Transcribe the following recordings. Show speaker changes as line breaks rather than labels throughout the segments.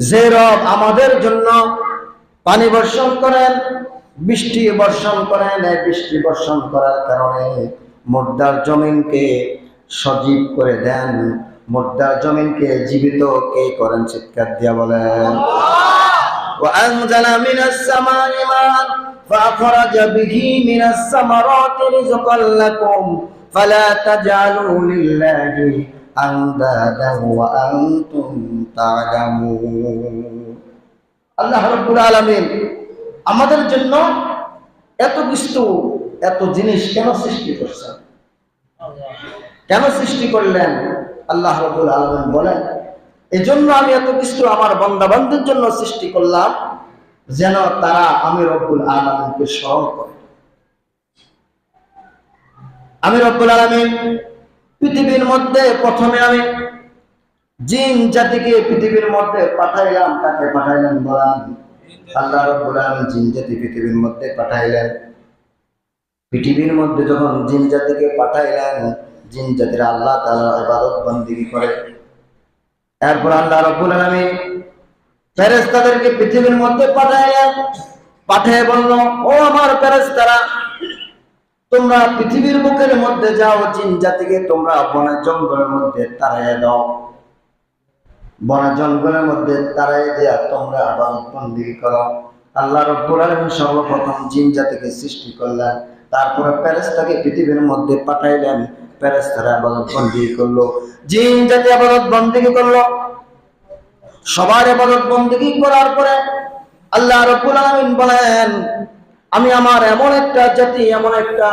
যে রব আমাদের জন্য পানি বর্ষণ করেন বৃষ্টি বর্ষণ করেন এই বৃষ্টি বর্ষণ করার কারণে মুর্দার জমিনকে সজীব করে দেন মুর্দার জমিনকে জীবিত কে করেন চিৎকার দিয়া বলেন وأنزل من السماء ماء فأخرج به من الثمرات رزقا لكم فلا تجعلوا لله أندادا وأنتم تعلمون আল্লাহ রব্বুল আলামিন আমাদের জন্য এত কিছু এত জিনিস কেন সৃষ্টি করছেন কেন সৃষ্টি করলেন আল্লাহ রব্বুল আলামিন বলেন এজন্য আমি এত কিছু আমার বন্দাবান্ধের জন্য সৃষ্টি করলাম যেন তারা আমি রব্বুল আলমিনকে স্মরণ করে আমি রব্বুল আলমিন পৃথিবীর মধ্যে প্রথমে আমি জিন জাতিকে পৃথিবীর মধ্যে পাঠাইলাম। তাকে পাঠাইলেন বলাম আল্লাহ রব্বুল জিন জাতি পৃথিবীর মধ্যে পাঠাইলেন। পৃথিবীর মধ্যে যখন জিন জাতিকে পাঠাইলেন, জিন জাতিরা আল্লাহ তাআলা ইবাদত করে। এরপর আল্লাহ রব্বুল আলামিন ফেরেশতাদেরকে পৃথিবীর মধ্যে পাঠাইলেন। পাঠিয়ে বলল, ও আমার ফেরেশতারা তোমরা পৃথিবীর বুকের মধ্যে যাও, জিন জাতিকে তোমরা বনের জঙ্গলের মধ্যে তাড়াইয়া দাও। বন জঙ্গলের মধ্যে তারাই দেয়া তোমরা আবার বন্দি করো। আল্লাহ রব্বুল আলামিন সর্বপ্রথম জিন জাতিকে সৃষ্টি করলেন। তারপরে ফেরেশতাকে পৃথিবীর মধ্যে পাঠাইলেন। ফেরেশতারা আবাদত বন্দি করল। জিন জাতি আবাদত বন্দি করল। সবার আবাদত বন্দি করার পরে আল্লাহ রব্বুল আলামিন বলেন আমি আমার এমন একটা জাতি, এমন একটা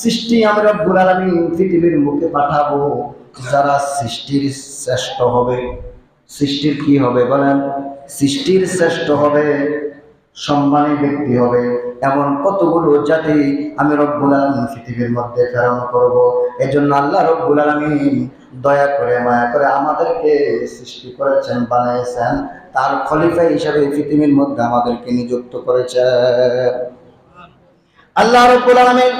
সৃষ্টি আমি রব্বুল আলামিন পৃথিবীর মুখে পাঠাবো, যারা সৃষ্টির শ্রেষ্ঠ হবে। সৃষ্টির কি হবে বলেন? সৃষ্টির শ্রেষ্ঠ হবে, সম্মানী ব্যক্তি হবে। এমন কতগুলো জাতি আমি রব্বুল আলমিন পৃথিবীর মধ্যে প্রেরণ করব। এজন্য আল্লাহ রব্বুল আলমিন দয়া করে, মায়া করে আমাদেরকে সৃষ্টি করেছেন, বানিয়েছেন। তার খলিফা হিসাবে পৃথিবীর মধ্যে আমাদেরকে নিযুক্ত করেছেন। আল্লাহ রব্বুল আলমিন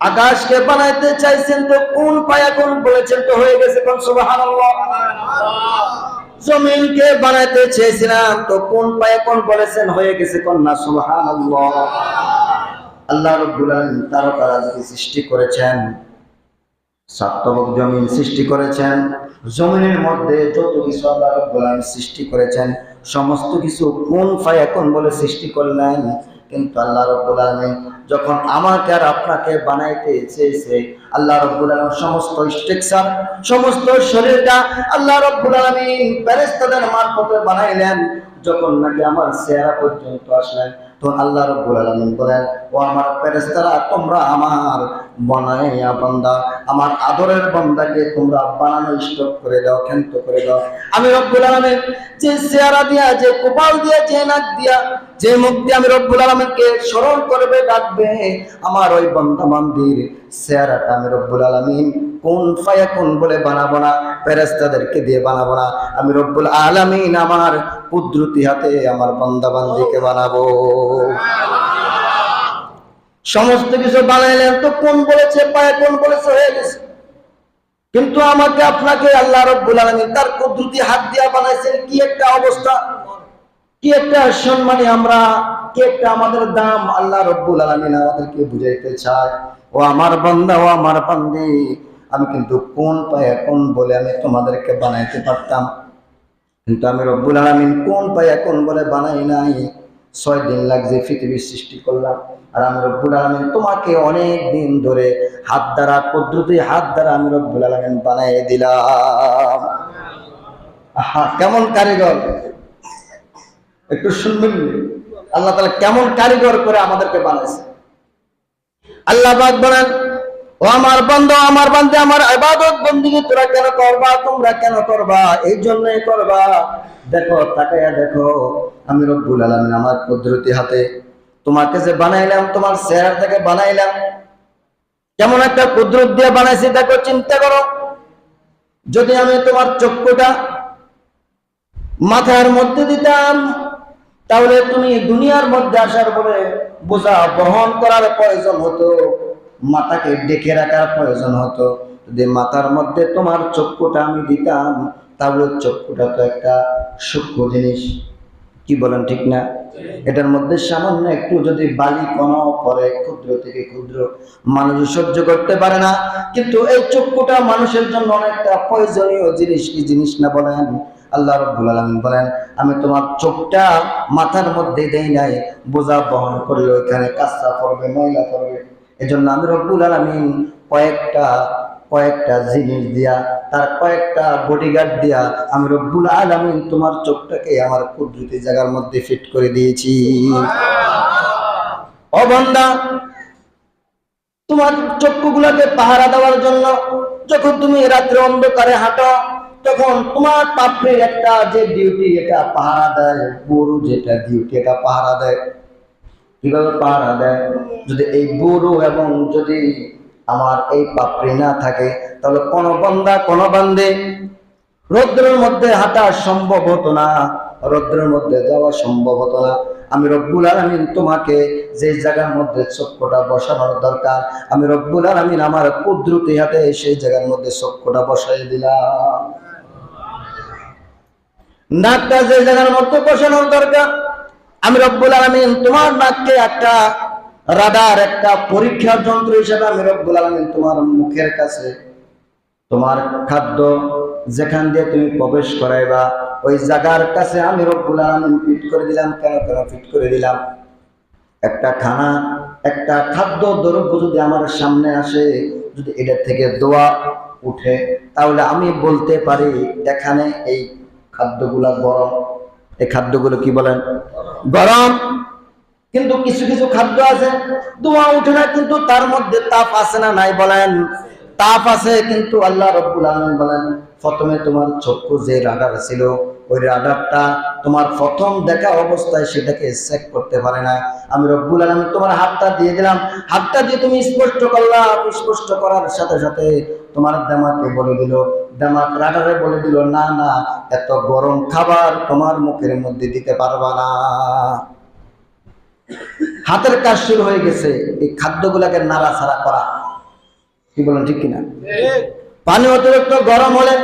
আকাশকে বানাইতে চাইছেন তো কোন পায়া কোন বলেছেন তো হয়ে গেছে কোন সুবহানাল্লাহ। জমিনকে বানাইতে চেয়েছিলাম তো কোন পায়ে কোন বলেছেন হয়ে গেছে কোন না সুবহানাল্লাহ। আল্লাহ রব্বুল আলামিন তারকারাজিকে সৃষ্টি করেছেন সাত্তবক জমিন সৃষ্টি করেছেন, জমিনের মধ্যে যত কিছু আল্লাহ রব্বুল আলামিন সৃষ্টি করেছেন, সমস্ত কিছু কোন পায়ে কোন বলে সৃষ্টি করলেন কিন্তু আল্লাহ রব্বুল আলমিন যখন আমাকে আর আপনাকে বানাইতে চেয়েছে, আল্লাহ রব্বুল আলম সমস্ত স্ট্রেকচার সমস্ত শরীরটা আল্লাহ রব্বুল আলমিন ফেরেস্তাদের মারফতে বানাইলেন। যখন নাকি আমার চেহারা পর্যন্ত আসলেন তো আল্লাহ রব্বুল আলমিন বলেন, ও আমার ফেরেস্তারা তোমরা আমার বনাইয়া বান্দা, আমার আদরের বান্দাকে তোমরা বানানো স্টক করে দাও, ক্ষান্ত করে দাও। আমি রব্বুল আলমিন যে চেহারা দিয়া, যে কপাল দিয়া, যে নাক দিয়া, যে মুখ দিয়ে আমি রব্বুল আলমিনকে স্মরণ করবে, ডাকবে, আমার ওই বন্ধা বান্দির চেহারাটা আমি রব্বুল আলমিন কোন ফায়া কোন বলে বানাবো না ফেরেস্তাদেরকে দিয়ে বানাবো না। আমি রব্বুল আলমিন আমার কুদরতি হাতে আমার বন্ধা বান্দিকে বানাবো। সমস্ত কিছু বানাইলেন তো কোন বলেছে, পায়ে কোন বলেছে হয়ে গেছে। কিন্তু আমাকে আপনাকে আল্লাহ রব্বুল আলমিন তার কুদরতি হাত দিয়া বানাইছেন, কি একটা অবস্থা? কি একটা সম্মানে আমরা, কি একটা আমাদের দাম আল্লাহ রব্বুল আলমিন আমাদেরকে বুঝাইতে চায়। ও আমার বান্দা, ও আমার বান্দি, আমি কিন্তু কোন পায়ে কোন বলে আমি তোমাদেরকে বানাইতে পারতাম। কিন্তু আমি রব্বুল আলমিন কোন পায়ে কোন বলে বানাই নাই। ছয় দিন লাগছে পৃথিবীর সৃষ্টি করলাম। আর আমি রব্বুল আলমিন তোমাকে অনেক দিন ধরে হাত দ্বারা, পদ্ধতি হাত দ্বারা আমি রব্বুল আলমিন বানাই দিলাম। আহা, কেমন কারিগর? একটু শুনবেন? আল্লাহ তালা কেমন কারিগর করে আমাদেরকে বানাইছে। আল্লাহ পাক বলেন ও আমার বন্ধু, আমার বান্ধে, আমার ইবাদত বন্দিগি তোরা কেন করবা, তোমরা কেন করবা? এই জন্যই করবা। দেখো তাকাইয়া দেখো, আমি রব্বুল আলামিন আমার কুদরতি হাতে তোমাকে যে বানাইলাম, তোমার চেহারা থেকে বানাইলাম, কেমন একটা কুদরত দিয়ে বানাইছি, দেখো, চিন্তা করো। যদি আমি তোমার চক্ষুটা মাথার মধ্যে দিতাম, তাহলে তুমি দুনিয়ার মধ্যে আসার পরে বোঝা বহন করার প্রয়োজন হতো। মাথাকে ডেকে রাখার প্রয়োজন হতো। যদি মাথার মধ্যে তোমার চক্ষুটা আমি দিতাম, তাহলে চক্ষুটা তো একটা সূক্ষ্ম জিনিস। কি বলেন ঠিক না? এটার মধ্যে সামান্য একটু যদি বালি কণাও পরে ক্ষুদ্র থেকে ক্ষুদ্র, মানুষ সহ্য করতে পারে না। কিন্তু এই চক্ষুটা মানুষের জন্য অনেকটা প্রয়োজনীয় জিনিস। কি জিনিস না বলেন? আল্লাহ রব্বুল আলমিন বলেন, আমি তোমার চোখটা মাথার মধ্যে দেই নাই, বোঝা বহন করলে ওইখানে কাঁচা পড়বে, ময়লা পড়বে। এজন্য আমি রব্বুল আলমিন কয়েকটা কয়েকটা জিনিস দিয়া, তার কয়েকটা বডিগার্ড দিয়া আমি রব্বুল আলমিন তোমার চোখটাকে আমার কুদরতি জায়গার মধ্যে ফিট করে দিয়েছি। অবন্দা তোমার চক্ষুগুলোকে পাহারা দেওয়ার জন্য যখন তুমি রাত্রে অন্ধকারে হাঁটো, তখন তোমার পাপড়ির একটা যে ডিউটি এটা পাহারা দেয়, গরু যেটা ডিউটি এটা পাহারা দেয় কীভাবে পাহারা দেয়? যদি এই গরু এবং যদি আমার এই পাপড়ি না থাকে, তাহলে কোন বন্দা, কোন বান্দে রৌদ্রের মধ্যে হাঁটা সম্ভব হতো না। রৌদ্রের মধ্যে যাওয়া সম্ভব হতো না। আমি রব্বুল আলমিন তোমাকে যে জায়গার মধ্যে চক্ষুটা বসানোর দরকার, আমি রব্বুল আলমিন আমার কুদরতি হাতে সেই জায়গার মধ্যে চক্ষুটা বসাই দিলাম। নাকটা যে জায়গার মধ্যে বসানোর দরকার আমি রব্বুল আলমিন তোমার নাককে একটা রাডার, একটা পরীক্ষার যন্ত্র হিসেবে আমি রব্বুল আলমিন তোমার মুখের কাছে তোমার খাদ্য যেখান দিয়ে তুমি প্রবেশ করাইবা, ওই জায়গার কাছে আমি রব্বুল আলমিন ফিট করে দিলাম। কেন? কেন ফিট করে দিলাম? একটা খানা, একটা খাদ্য দ্রব্য যদি আমার সামনে আসে, যদি এটা থেকে দোয়া উঠে, তাহলে আমি বলতে পারি, এখানে এই খাদ্যগুলা গরম। এই খাদ্যগুলো কি বলেন? গরম, কিন্তু কিছু কিছু খাদ্য আছে। দোয়া উঠে না, কিন্তু তার মধ্যে তাপ আছে না নাই বলেন। তাপ আছে, কিন্তু আল্লাহ রব্বুল আলম বলেন, প্রথমে তোমার চক্ষু যে রাডার ছিল, ওই রাডারটা তোমার প্রথম দেখা অবস্থায় সেটাকে চেক করতে পারে না আমি রব্বুল আলম তোমার হাতটা দিয়ে দিলাম। হাতটা দিয়ে তুমি স্পষ্ট করলা। স্পষ্ট করার সাথে সাথে তোমার দামাকে বলে দিল দামাক রাডারে বলে দিল না না এত গরম খাবার তোমার মুখের মধ্যে দিতে পারবা না। হাতের কাজ শুরু হয়ে গেছে এই খাদ্যগুলাকে নাড়াছাড়া করা। কি বলেন ঠিক কিনা? পানি অতিরিক্ত গরম হলে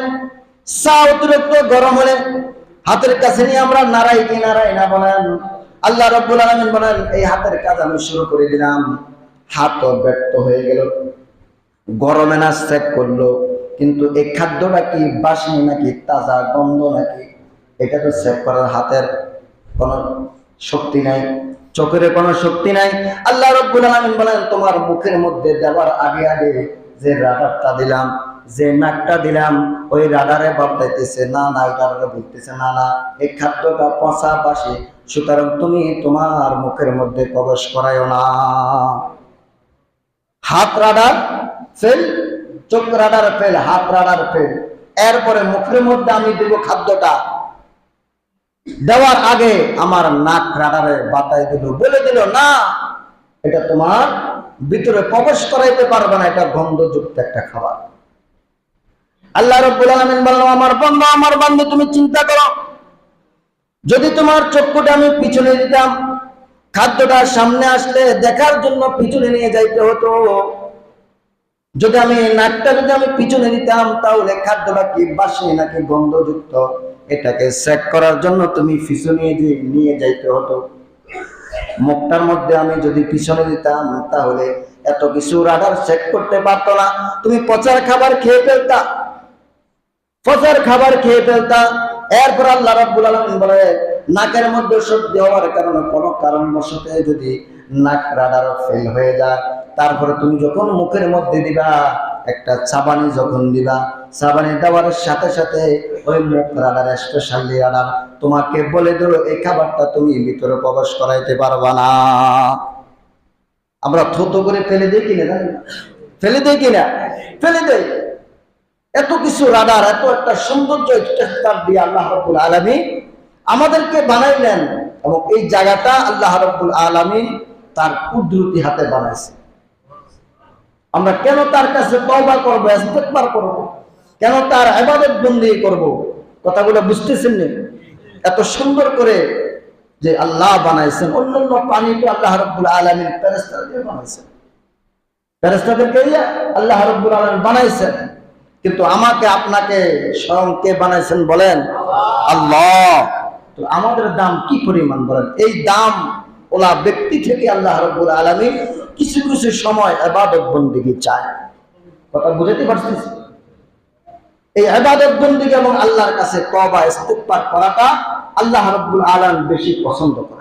চা অতিরিক্ত গরম হলে হাতের কাছে নিয়ে আমরা নাড়াই কি নাড়াই না বলেন। আল্লাহ রব্বুল আলমিন বলেন এই হাতের কাজ আমি শুরু করে দিলাম। হাতও ব্যর্থ হয়ে গেল। গরমে না চেক করল। কিন্তু এই খাদ্যটা কি বাসি নাকি তাজা গন্ধ নাকি? এটা তো সেভ করার হাতের কোনো শক্তি নাই, চোখের কোনো শক্তি নাই। আল্লাহ রব্বুল আলামিন বলেন, তোমার মুখের মধ্যে দেওয়ার আগে আগে যে রাডারটা দিলাম, যে নাকটা দিলাম, ওই রাডারে বাপটাইতেছে না না রাডারে বলতেছে, না না, এই খাদ্যটা পচা বাসি, সুতরাং তুমি তোমার মুখের মধ্যে প্রবেশ করায়ও না। হাত রাডার, ফেল চোখ রাডার ফেল, হাত রাডার ফেল। এরপরে মুখের মধ্যে আমি দেব খাদ্যটা। দেওয়ার আগে আমার নাক রাডারে বাতাই দিল, বলে দিল, না, এটা তোমার ভিতরে প্রবেশ করাইতে পারবে না, এটা গন্ধযুক্ত একটা খাবার। আল্লাহ রব্বুল আলামিন বলল, আমার বন্ধু আমার বন্ধু তুমি চিন্তা করো। যদি তোমার চক্ষুটা আমি পিছনে দিতাম, খাদ্যটা সামনে আসলে দেখার জন্য পিছনে নিয়ে যাইতে হতো। যদি আমি নাকটা যদি আমি পিছনে দিতাম, তাহলে খাদ্যটা কি বাসি নাকি গন্ধযুক্ত? এটাকে চেক করার জন্য তুমি পিছনে নিয়ে যাইতে হতো। মুখটার মধ্যে আমি যদি পিছনে দিতাম, তাহলে এত কিছু রাডার চেক করতে পারতো না। তুমি পচার খাবার খেয়ে ফেলতা। পচার খাবার খেয়ে ফেলতা। এরপর আল্লাহ রাব্বুল আলামিন বলে, নাকের মধ্যে সর্দি হওয়ার কারণে কোনো কারণবশত যদি নাক রাডার ফেল হয়ে যায় তারপরে তুমি যখন মুখের মধ্যে দিবা, একটা চাবানি যখন দিবা, চাবানি দেওয়ার সাথে সাথে ওই মুখ রাডার স্পেশালি রাডার তোমাকে বলে দিল এই খাবারটা তুমি ভিতরে প্রবেশ করাইতে পারবা না। আমরা থতো করে ফেলে দিই কিনা জানি ফেলে দিই কিনা? ফেলে দেই। এত কিছু রাডার এত একটা সৌন্দর্য দিয়ে আল্লাহ রব্বুল আলমী আমাদেরকে বানাইলেন এবং এই জায়গাটা আল্লাহ রব্বুল আলমী তার কুদরতি হাতে বানাইছে। আমরা কেন তার কাছে তওবা করব, ইস্তেগফার করব? কেন তার ইবাদত বন্দি করব? কথাগুলো বুঝতেছেন না? এত সুন্দর করে যে আল্লাহ বানাইছেন, অন্যান্য পানি তো আল্লাহ রব্বুল আলমীর ফেরেস্তারা দিয়ে বানাইছেন। ফেরেস্তাদেরকে দিয়ে আল্লাহ রব্বুল আলম বানাইছেন। কিন্তু আমাকে আপনাকে স্বয়ং কে বানাইছেন বলেন? আল্লাহ। তো আমাদের দাম কি পরিমাণ বলেন? এই দাম ওলা ব্যক্তি থেকে আল্লাহ রব্বুল আলমী কিছু কিছু সময় আবাদত বন্দিগি চায়। কথা বুঝাতে পারছিস? এই আবাদত বন্দিগি এবং আল্লাহর কাছে তবা ইস্তেকবার করাটা আল্লাহ রব্বুল আলম বেশি পছন্দ করে